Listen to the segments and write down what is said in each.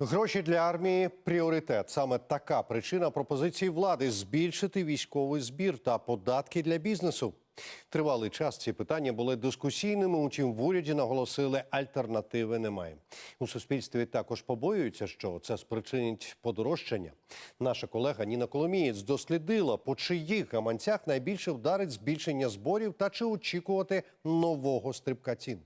Гроші для армії пріоритет. Саме така причина пропозиції влади збільшити військовий збір та податки для бізнесу. Тривалий час ці питання були дискусійними. Утім, в уряді наголосили, альтернативи немає. У суспільстві також побоюються, що це спричинить подорожчання. Наша колега Ніна Коломієць дослідила, по чиїх гаманцях найбільше вдарить збільшення зборів та чи очікувати нового стрибка цін.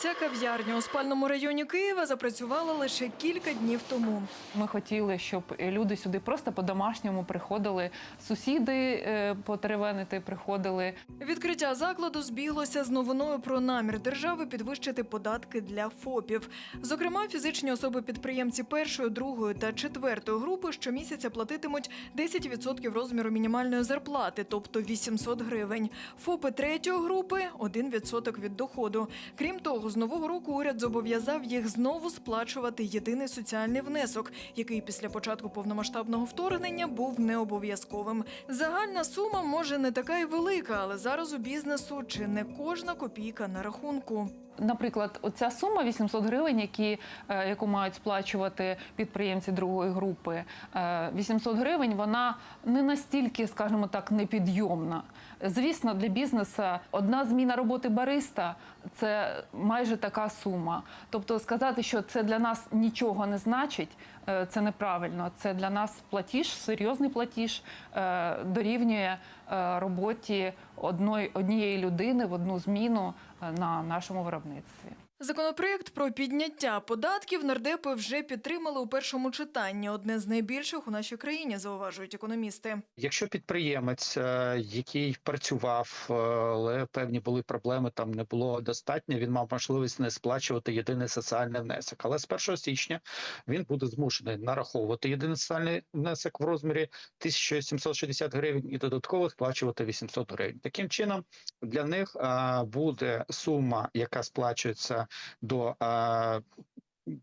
Ця кав'ярня у спальному районі Києва запрацювала лише кілька днів тому. Ми хотіли, щоб люди сюди просто по-домашньому приходили. Сусіди е, потеревенити приходили. Відкриття закладу збіглося з новиною про намір держави підвищити податки для ФОПів. Зокрема, фізичні особи-підприємці першої, другої та четвертої групи щомісяця платитимуть 10% розміру мінімальної зарплати, тобто 800 гривень. ФОПи третьої групи 1% від доходу. Крім того, з нового року уряд зобов'язав їх знову сплачувати єдиний соціальний внесок, який після початку повномасштабного вторгнення був необов'язковим. Загальна сума може не така й велика, але зараз у бізнесу чи не кожна копійка на рахунку. Наприклад, оця сума 800 гривень, які, е, яку мають сплачувати підприємці другої групи, е, 800 гривень, вона не настільки, скажімо так, непідйомна. Звісно, для бізнесу одна зміна роботи бариста це майже така сума. Тобто сказати, що це для нас нічого не значить, е, це неправильно. Це для нас платіж, серйозний платіж е, дорівнює е, роботі одної, однієї людини в одну зміну е, на нашому виробництві. Законопроєкт про підняття податків нардепи вже підтримали у першому читанні. Одне з найбільших у нашій країні, зауважують економісти. Якщо підприємець, е, який працював, е, але певні були проблеми, там не було достатньо, він мав можливість не сплачувати єдиний соціальний внесок. Але з 1 січня він буде змушений нараховувати єдиний соціальний внесок в розмірі 1760 гривень і додатково сплачувати 800 гривень. Таким чином, для них е, буде сума, яка сплачується до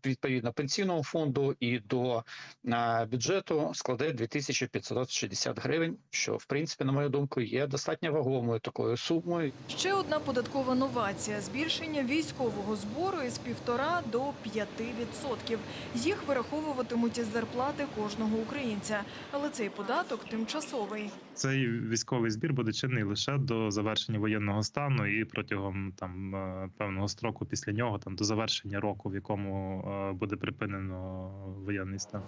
відповідно пенсійного фонду і до е, бюджету складе 2560 гривень, що в принципі, на мою думку, є достатньо вагомою такою сумою. Ще одна податкова новація збільшення військового збору із півтора до 5 відсотків. Їх вираховуватимуть із зарплати кожного українця. Але цей податок тимчасовий. Цей військовий збір буде чинний лише до завершення воєнного стану і протягом там е, певного строку після нього, там до завершення року, в якому е, буде припинено воєнний стан.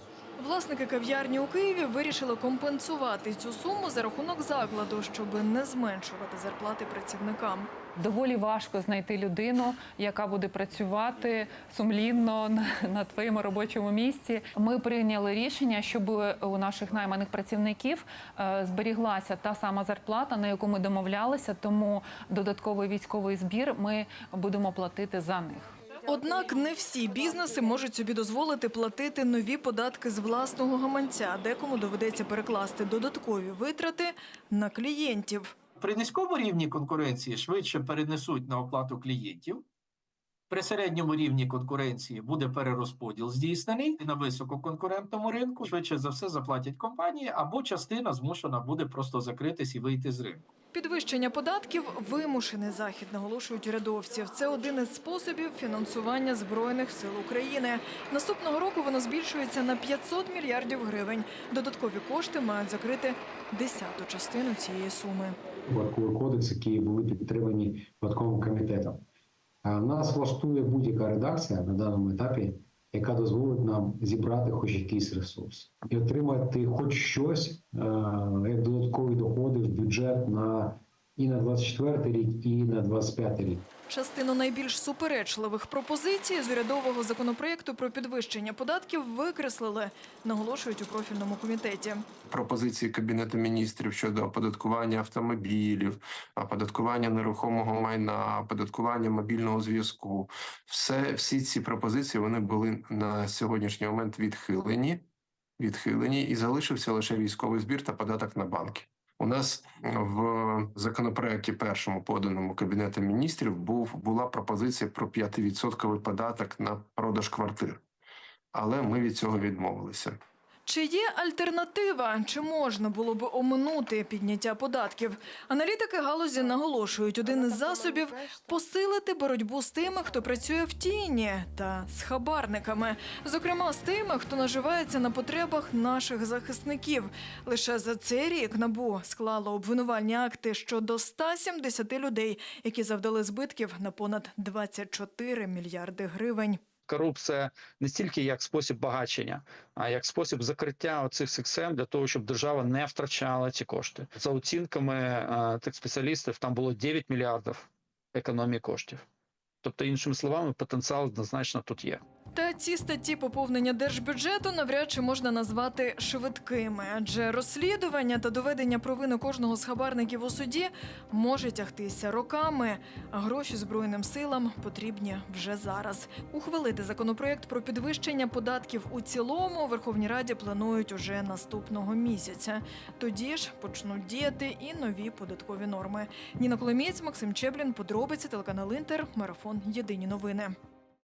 Власники кав'ярні у Києві вирішили компенсувати цю суму за рахунок закладу, щоб не зменшувати зарплати працівникам. Доволі важко знайти людину, яка буде працювати сумлінно на, на твоєму робочому місці. Ми прийняли рішення, щоб у наших найманих працівників е, зберіглася та сама зарплата, на яку ми домовлялися. Тому додатковий військовий збір ми будемо платити за них. Однак не всі бізнеси можуть собі дозволити платити нові податки з власного гаманця. Декому доведеться перекласти додаткові витрати на клієнтів. При низькому рівні конкуренції швидше перенесуть на оплату клієнтів. При середньому рівні конкуренції буде перерозподіл здійснений на висококонкурентному ринку. Швидше за все заплатять компанії, або частина змушена буде просто закритись і вийти з ринку. Підвищення податків вимушений захід, наголошують урядовців. Це один із способів фінансування збройних сил України. Наступного року воно збільшується на 500 мільярдів гривень. Додаткові кошти мають закрити десяту частину цієї суми. податковий кодекс, які були підтримані податковим комітетом. Нас влаштує будь-яка редакція на даному етапі, яка дозволить нам зібрати хоч якийсь ресурс і отримати хоч щось е, як додаткові доходи в бюджет на і на 24 рік, і на 25 рік. Частину найбільш суперечливих пропозицій з урядового законопроєкту про підвищення податків викреслили, наголошують у профільному комітеті. пропозиції Кабінету міністрів щодо оподаткування автомобілів, оподаткування нерухомого майна, оподаткування мобільного зв'язку. Все, всі ці пропозиції вони були на сьогоднішній момент відхилені, відхилені, і залишився лише військовий збір та податок на банки. У нас в законопроекті першому поданому Кабінетом міністрів був була пропозиція про 5% податок на продаж квартир, але ми від цього відмовилися. Чи є альтернатива? Чи можна було би оминути підняття податків? Аналітики галузі наголошують, один із засобів посилити боротьбу з тими, хто працює в тіні, та з хабарниками, зокрема з тими, хто наживається на потребах наших захисників. Лише за цей рік набу склало обвинувальні акти щодо 170 людей, які завдали збитків на понад 24 мільярди гривень. Корупція не стільки як спосіб багачення, а як спосіб закриття оцих сексем для того, щоб держава не втрачала ці кошти. За оцінками е, тих спеціалістів, там було 9 мільярдів економії коштів. Тобто, іншими словами, потенціал однозначно тут є. Та ці статті поповнення держбюджету навряд чи можна назвати швидкими, адже розслідування та доведення провини кожного з хабарників у суді може тягтися роками, а гроші збройним силам потрібні вже зараз. Ухвалити законопроект про підвищення податків у цілому Верховній Раді планують уже наступного місяця. Тоді ж почнуть діяти і нові податкові норми. Ніна Коломієць, Максим Чеблін, подробиці телеканал Інтер, марафон Єдині новини.